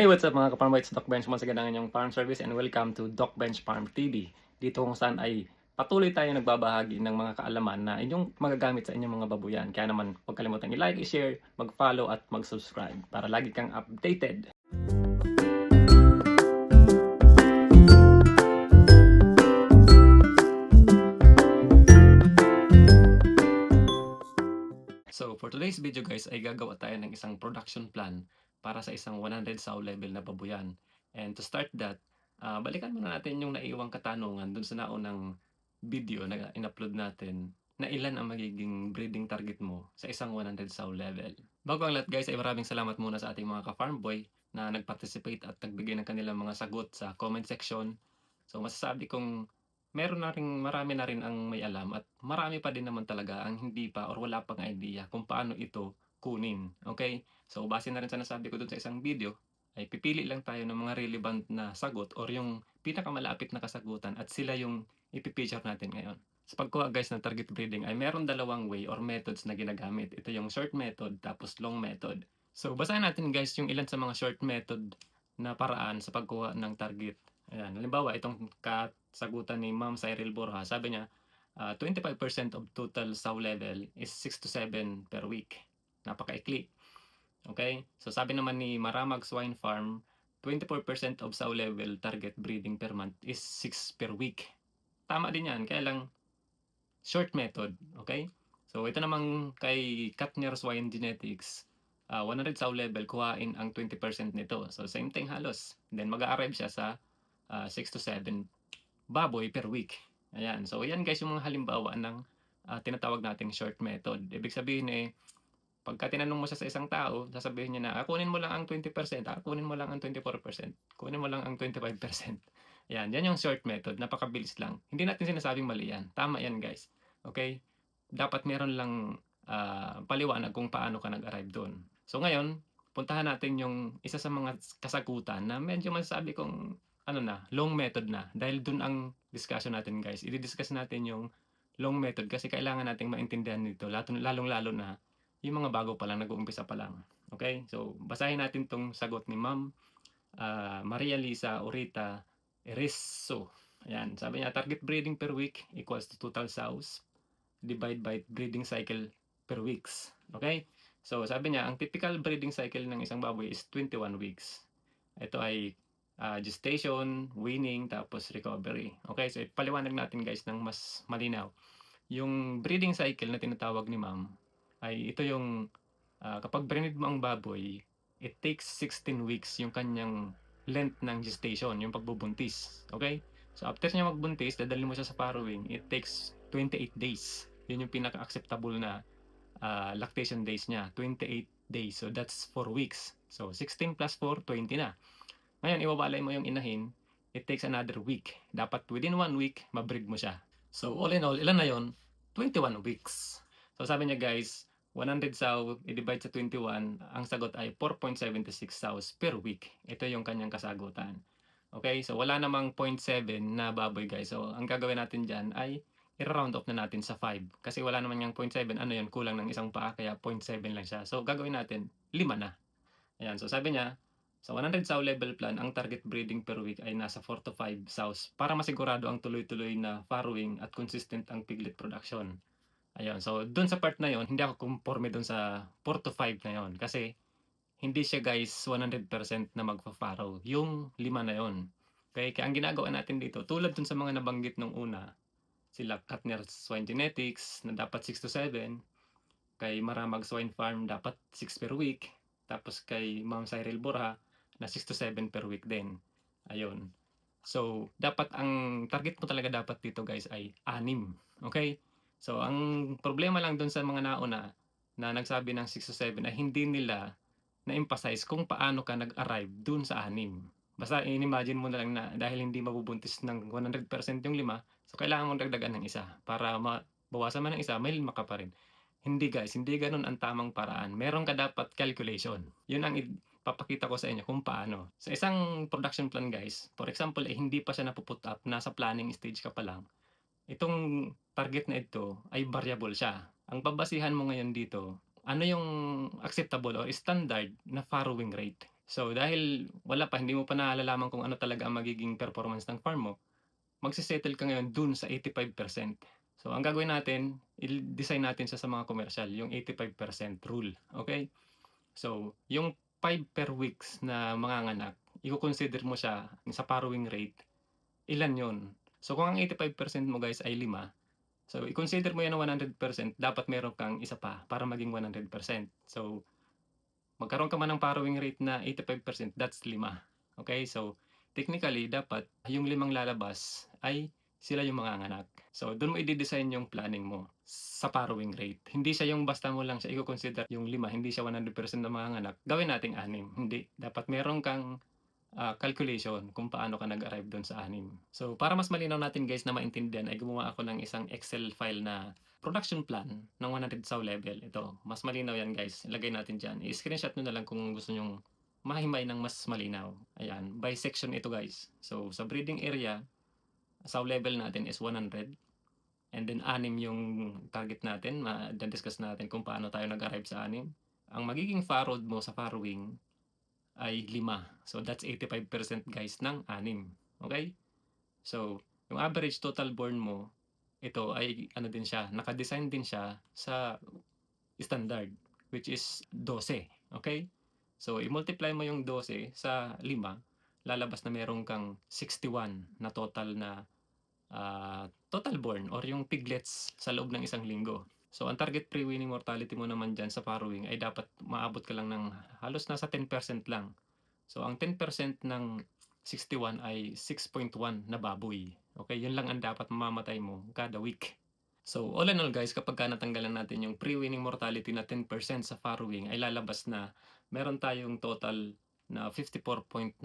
Hey, what's up mga kaparm? It's Doc Bench once again ang inyong farm service and welcome to Doc Bench Farm TV. Dito kung saan ay patuloy tayo nagbabahagi ng mga kaalaman na inyong magagamit sa inyong mga babuyan. Kaya naman huwag kalimutang i-like, i-share, mag-follow at mag-subscribe para lagi kang updated. So for today's video guys ay gagawa tayo ng isang production plan para sa isang 100 sow level na babuyan. And to start that, ah, balikan muna natin yung naiiwang katanungan dun sa naunang video na in-upload natin na ilan ang magiging breeding target mo sa isang 100 sow level. Bago ang lahat guys ay maraming salamat muna sa ating mga ka-farm boy na nag-participate at nagbigay ng kanilang mga sagot sa comment section. So masasabi kong meron na rin, marami na rin ang may alam at marami pa din naman talaga ang hindi pa or wala pang idea kung paano ito kunin. Okay? So, base na rin sa nasabi ko dun sa isang video, ay pipili lang tayo ng mga relevant na sagot or yung pinakamalapit na kasagutan at sila yung ipipicture natin ngayon. Sa pagkuha guys ng target breeding ay meron dalawang way or methods na ginagamit. Ito yung short method tapos long method. So, basahin natin guys yung ilan sa mga short method na paraan sa pagkuha ng target. Ayan, halimbawa, itong kasagutan ni Ma'am Cyril Borja, sabi niya, ah, 25% of total sow level is 6 to 7 per week. Napakaikli. Okay? So sabi naman ni Maramag Swine Farm, 24% of sow level target breeding per month is 6 per week. Tama din yan, kaya lang short method. Okay? So ito namang kay Katner Swine Genetics, ah, 100 sow level, kuhain ang 20% nito. So same thing halos. Then mag-arrive siya sa ah, 6 to 7 baboy per week. Ayan. So, yan guys yung mga halimbawa ng ah, tinatawag nating short method. Ibig sabihin eh, pagka tinanong mo siya sa isang tao, sasabihin niya na, ah, kunin mo lang ang 20%, ah, kunin mo lang ang 24%, kunin mo lang ang 25%. Yan, yan yung short method. Napakabilis lang. Hindi natin sinasabing mali yan. Tama yan guys. Okay? Dapat meron lang ah, paliwanag kung paano ka nag-arrive doon. So ngayon, puntahan natin yung isa sa mga kasagutan na medyo masasabi kong ano na, long method na. Dahil dun ang discussion natin guys. I-discuss natin yung long method kasi kailangan nating maintindihan nito. Lalong-lalo na yung mga bago pa lang, nag-uumpisa pa lang. Okay? So, basahin natin tong sagot ni Ma'am ah, Maria Lisa Orita Eriso. Ayan, sabi niya, target breeding per week equals to total sows divide by breeding cycle per weeks. Okay? So, sabi niya, ang typical breeding cycle ng isang baboy is 21 weeks. Ito ay ah, gestation, weaning, tapos recovery. Okay, so paliwanag natin guys ng mas malinaw. Yung breeding cycle na tinatawag ni ma'am ay ito yung ah, kapag brinid mo ang baboy, it takes 16 weeks yung kanyang length ng gestation, yung pagbubuntis. Okay? So after niya magbuntis, dadalhin mo siya sa farrowing, it takes 28 days. Yun yung pinaka-acceptable na ah, lactation days niya, 28 days. So that's 4 weeks. So 16 plus 4, 20 na. Ngayon, iwawalay mo yung inahin, it takes another week. Dapat within one week, mabreed mo siya. So all in all, ilan na yon? 21 weeks. So sabi niya guys, 100 sow, i-divide sa 21, ang sagot ay 4.76 sows per week. Ito yung kanyang kasagutan. Okay, so wala namang 0.7 na baboy guys. So ang gagawin natin dyan ay i-round off na natin sa 5. Kasi wala naman yung 0.7, ano yun, kulang ng isang paa, kaya 0.7 lang siya. So gagawin natin, 5 na. Ayan, so sabi niya, sa 100 sow level plan, ang target breeding per week ay nasa 4 to 5 sows para masigurado ang tuloy-tuloy na farrowing at consistent ang piglet production. Ayun, so dun sa part na yon hindi ako conforme dun sa 4 to 5 na yon kasi hindi siya guys 100% na magpa-farrow. Yung lima na yon. Okay, kaya ang ginagawa natin dito, tulad dun sa mga nabanggit nung una, sila Katner Swine Genetics na dapat 6 to 7, kay Maramag Swine Farm dapat 6 per week, tapos kay Ma'am Cyril Borja na 6 to 7 per week din. Ayun. So, dapat ang target mo talaga dapat dito guys ay anim. Okay? So, ang problema lang doon sa mga nauna na nagsabi ng 6 to 7 ay hindi nila na-emphasize kung paano ka nag-arrive doon sa anim. Basta in-imagine mo na lang na dahil hindi mabubuntis ng 100% yung lima, so kailangan mong dagdagan ng isa para mabawasan man ng isa, may lima ka pa rin. Hindi guys, hindi ganun ang tamang paraan. Meron ka dapat calculation. Yun ang papakita ko sa inyo kung paano. Sa isang production plan guys, for example, eh, hindi pa siya napuput up, nasa planning stage ka pa lang. Itong target na ito ay variable siya. Ang babasihan mo ngayon dito, ano yung acceptable or standard na farrowing rate. So, dahil wala pa, hindi mo pa nalalaman kung ano talaga ang magiging performance ng farm mo, magse-settle ka ngayon dun sa 85%. So, ang gagawin natin, i-design natin siya sa mga commercial, yung 85% rule, okey? So, yung 5 per weeks na manganganak, iko-consider mo siya sa farrowing rate, ilan yun? So, kung ang 85% mo guys ay 5, so i-consider mo yan na 100%, dapat meron kang isa pa para maging 100%. So, magkaroon ka man ng farrowing rate na 85%, that's 5, okey? So, technically dapat yung 5 lalabas ay sila yung manganganak. So, dun mo ide-design yung planning mo sa farrowing rate. Hindi siya yung basta mo lang siya iko-consider yung 5, hindi siya 100% na manganganak, gawin nating 6, hindi. Dapat meron kang, ah, calculation kung paano ka nag-arrive dun sa 6. So, para mas malinaw natin guys na maintindihan ay gumawa ako ng isang Excel file na production plan ng 100 sow level. Ito, mas malinaw yan guys, ilagay natin diyan. I-screenshot niyo na lang kung gusto niyong mahimay ng mas malinaw. Ayan, by section ito guys. So, sa breeding area, sow level natin is 100 and then 6 yung target natin, madi-discuss natin kung paano tayo nag-arrive sa 6. Ang magiging farrowed mo sa farrowing ay 5. So, that's 85% guys ng 6, okey? So, yung average total born mo, ito ay ano din siya, naka-design din siya sa standard, which is 12, okey? So, i-multiply mo yung 12 sa 5, lalabas na meron kang 61 na total na, ah, total born or yung piglets sa loob ng isang linggo. So, ang target pre-weaning mortality mo naman diyan sa farrowing ay dapat umaabot ka lang ng halos nasa 10% lang. So, ang 10% ng 61 ay 6.1 na baboy, okey? Yun lang ang dapat mamamatay mo kada week. So, all in all guys, kapagka natanggalan natin yung pre-weaning mortality na 10% sa farrowing ay lalabas na meron tayong total na 54.9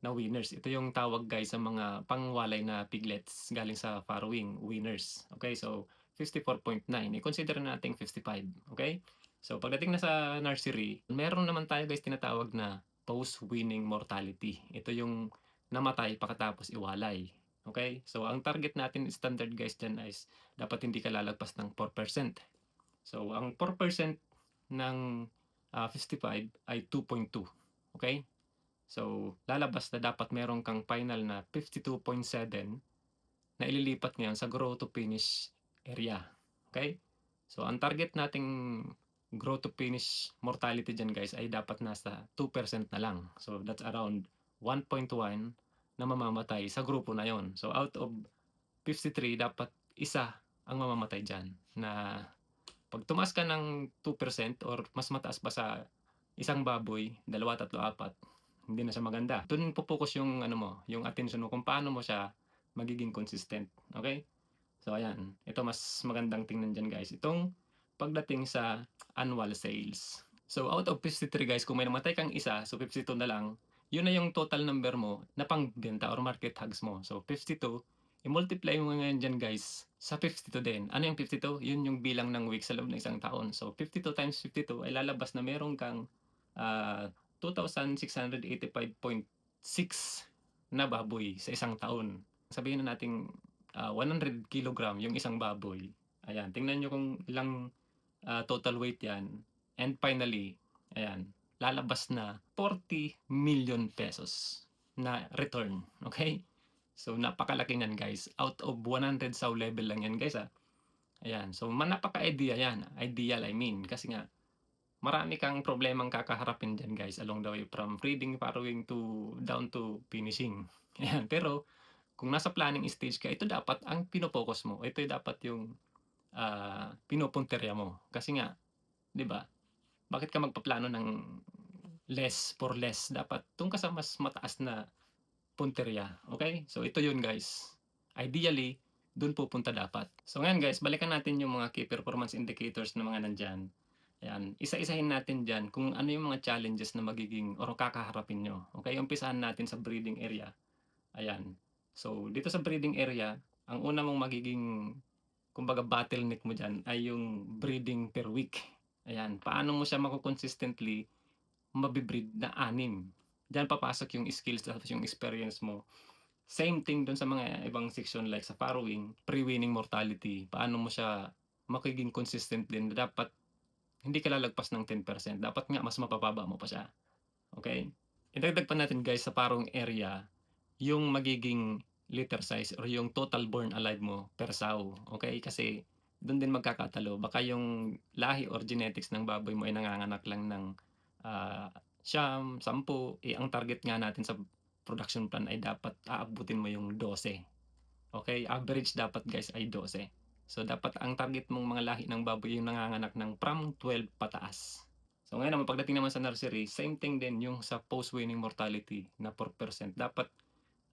na winners. Ito yung tawag guys sa mga pangwalay na piglets galing sa farrowing, winners. Okey, so 54.9, i-consider na nating 55, okey? So, pagdating na sa nursery, meron naman tayo guys tinatawag na post-weaning mortality. Ito yung namatay pagkatapos iwalay, okey? So, ang target natin standard guys diyan is dapat hindi ka lalagpas ng 4%. So, ang 4% ng, ah, 55 ay 2.2, okey? So, lalabas na dapat meron kang final na 52.7 na ililipat ngayon sa grow to finish area, okey? So, ang target nating grow to finish mortality diyan guys ay dapat nasa 2% na lang. So, that's around 1.1 na mamamatay sa grupo na yun. So, out of 53 dapat isa ang mamamatay diyan na 'pag tumaas ka ng 2% or mas mataas pa sa isang baboy, 2, 3, 4, hindi na siya maganda. Dun po-focus yung ano mo, yung atensyon mo kung paano mo siya magiging consistent, okey? So, ayan, ito mas magandang tingnan diyan guys, itong pagdating sa annual sales. So, out of 53 guys, kung may namatay kang isa, so 52 na lang, yun na yung total number mo na pangbenta or market hogs mo. So, 52, i-multiply mo ngayon diyan guys sa 52 din. Ano yung 52? Yun yung bilang ng weeks sa loob ng isang taon. So, 52 times 52 ay lalabas na meron kang, ah, 2,685.6 na baboy sa isang taon. Sabihin na nating, ah, 100 kilogram yung isang baboy. Ayan, tingnan niyo kung ilang, ah, total weight yan and finally, ayan, lalabas na 40 million pesos na return, okey? So, napakalaki niyan guys. Out of 100 sow level lang yan guys, ah. Ayan, so ma napaka-ideya yan, ideal I mean, kasi nga marami kang problemang kakaharapin diyan guys along the way from breeding, farrowing to down to finishing. Ayan, pero kung nasa planning stage ka, ito dapat ang pino-focus mo. Ito dapat yung, ah, pinupuntirya mo. Kasi nga, 'di ba, bakit ka magpaplano ng less for less? Dapat ka sa mas mataas na puntirya, okey? So, ito yun guys. Ideally, dun pupunta dapat. So, ngayon guys, balikan natin yung mga key performance indicators na mga nandiyan. Ayan, isa-isahin natin diyan kung ano yung mga challenges na magiging or kakaharapin niyo, okey? Umpisahan natin sa breeding area. Ayan, so dito sa breeding area, ang una mong magiging kumbaga bottleneck mo diyan ay yung breeding per week. Ayan, paano mo siya mako-consistently mabi-breed na 6. Diyan papasok yung skills tapos yung experience mo. Same thing dun sa mga ibang section like sa farrowing, pre-weaning mortality, paano mo siya magiging consistent din dapat hindi ka lalagpas ng 10%, dapat nga mas mabababa mo pa siya. Okey? Idagdag pa natin guys sa parong area, yung magiging litter size or yung total born alive mo per sow, okey? Kasi dun din magkakatalo baka yung lahi or genetics ng baboy mo ay nanganganak lang ng, ah, siyam, sampu, eh, ang target nga natin sa production plan ay dapat aabutin mo yung 12. Okey, average dapat guys ay 12. So, dapat ang target mong mga lahi ng baboy yung nanganganak ng from 12 pataas. So, ngayon naman pagdating naman sa nursery, same thing din yung sa post-weaning mortality na 4%. Dapat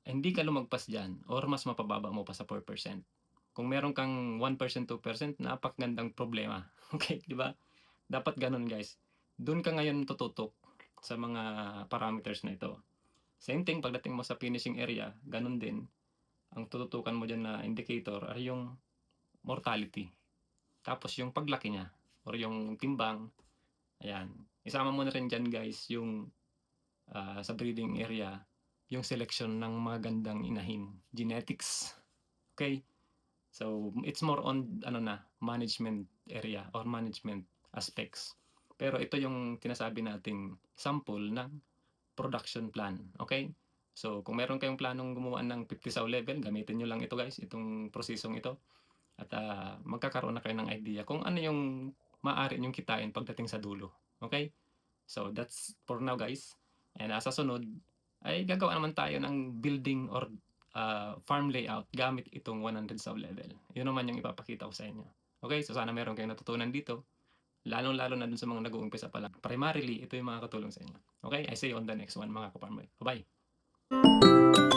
hindi ka lumagpas diyan or mas mapababa mo pa sa 4%. Kung meron kang 1%, 2% napakagandang problema, okey, 'di ba? Dapat gano'n guys. Dun ka ngayon tututok sa mga parameters na ito. Same thing pagdating mo sa finishing area, gano'n din. Ang tututukan mo diyan na indicator ay yung mortality. Tapos yung paglaki niya or yung timbang, ayan. Isama mo na rin diyan guys yung, ah, sa breeding area, yung selection ng magagandang inahin, genetics, okey? So, it's more on ano na, management area or management aspects. Pero ito yung sinasabi nating sample ng production plan, okey? So, kung meron kayong planong gumawa ng 50 sow level, gamitin niyo lang ito guys, itong prosesong ito. At, ah, magkakaroon na kayo ng idea kung ano yung maaari niyong kitain pagdating sa dulo, okey? So, that's for now guys. And, ah, sa sunod ay gagawa naman tayo ng building or, ah, farm layout gamit itong 100 sow level. Yun naman yung ipapakita ko sa inyo. Okey, so sana meron kayong natutunan dito, lalong-lalo na dun sa mga nag-uumpisa pa lang. Primarily, ito yung makakatulong sa inyo. Okey, I see you on the next one mga ka-farm boy. Ba-bye.